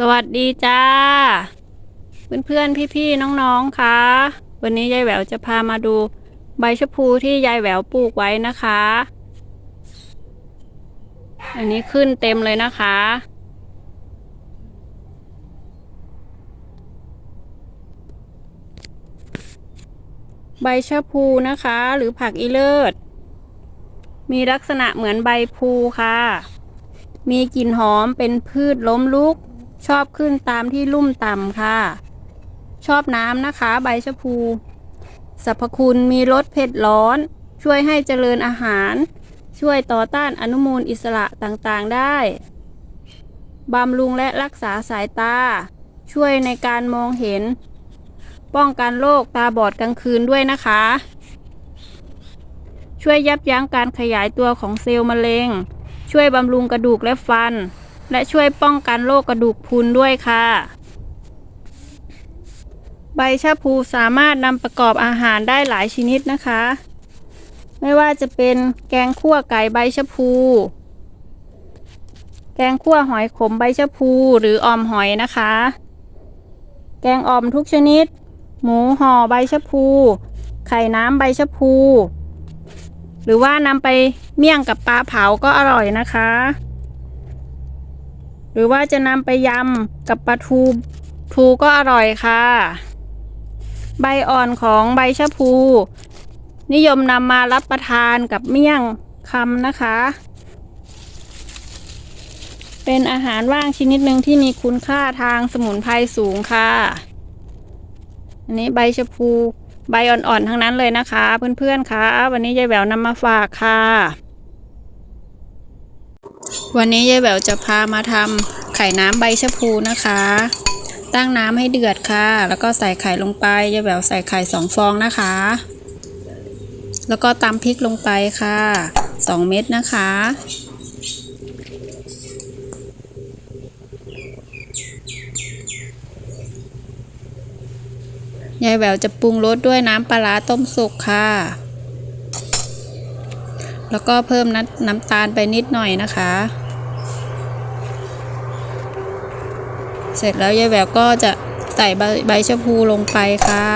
สวัสดีจ้า เพื่อนๆ พี่ๆ น้องๆ คะ วันนี้ยายแหววจะพามาดูใบชะพูที่ยายแหววปลูกไว้นะคะ อันนี้ขึ้นเต็มเลยนะคะ ใบชะพูนะคะ หรือผักอีเลิศ มีลักษณะเหมือนใบพลูค่ะ มีกลิ่นหอมเป็นพืชล้มลุก ชอบขึ้นตามที่ลุ่มต่ำค่ะ ชอบน้ำนะคะ ใบชะพูสรรพคุณมีรสเผ็ดร้อน ช่วยให้เจริญอาหาร ช่วยต่อต้านอนุมูลอิสระต่างๆได้ บำรุงและรักษาสายตา ช่วยในการมองเห็น ป้องกันโรคตาบอดกลางคืนด้วยนะคะ ช่วยยับยั้งการขยายตัวของเซลล์มะเร็ง ช่วยบำรุงกระดูกและฟัน และช่วยป้องกันโรคกระดูกพรุนด้วยค่ะ ใบชะพูสามารถนำประกอบอาหารได้หลายชนิดนะคะ ไม่ว่าจะเป็นแกงขั่วไก่ใบชะพู แกงขั่วหอยขมใบชะพูหรือออมหอยนะคะ แกงอ่อมทุกชนิด หมูห่อใบชะพู ไข่น้ำใบชะพู หรือว่านำไปเมี่ยงกับปลาเผาก็อร่อยนะคะ รือว่าจะนำไปยำกับปลาทูทูก็อร่อยค่ะ ใบอ่อนของใบชะพู นิยมนำมารับประทานกับเมี่ยงคำนะคะ เป็นอาหารว่างชนิดหนึ่งที่มีคุณค่าทางสมุนไพรสูงค่ะ อันนี้ใบชะพูใบอ่อนๆทั้งนั้นเลยนะคะ เพื่อนๆคะวันนี้ยายแหววนำมาฝากค่ะ วันนี้ยายแววจะพามาทำไข่น้ำใบชะพูนะคะ ตั้งน้ำให้เดือดค่ะ แล้วก็ใส่ไข่ลงไปยายแววใส่ไข่สองฟองนะคะ แล้วก็ตำพริกลงไปค่ะสองเม็ดนะคะ ยายแววจะปรุงรสด้วยน้ำปลาร้าต้มสุกค่ะ แล้วก็เพิ่มน้ำน้ำตาลไปนิดหน่อยนะคะ เสร็จแล้วยายแหววก็จะใส่ใบใบชะพูลงไปค่ะ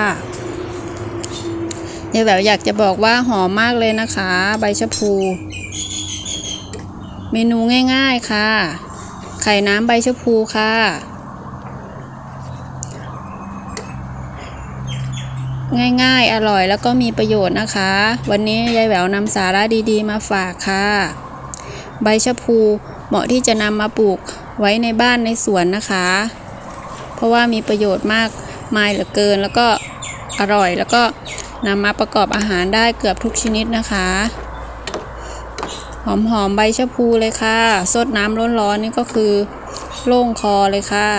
ยายแหววอยากจะบอกว่าหอมมากเลยนะคะ ใบชะพู เมนูง่าย ๆค่ะ ไข่น้ำใบชะพูค่ะ ง่ายๆ อร่อยแล้วก็มีประโยชน์นะคะ วันนี้ยายแหววนำสาระดีๆ มาฝากค่ะ ใบชะพูเหมาะที่จะนำมาปลูกไว้ในบ้านในสวนนะคะ เพราะว่ามีประโยชน์มากมายเหลือเกินแล้วก็อร่อยแล้วก็นำมาประกอบอาหารได้เกือบทุกชนิดนะคะ หอมๆใบชะพูเลยค่ะ สดน้ำร้อนๆนี่ก็คือโล่งคอเลยค่ะ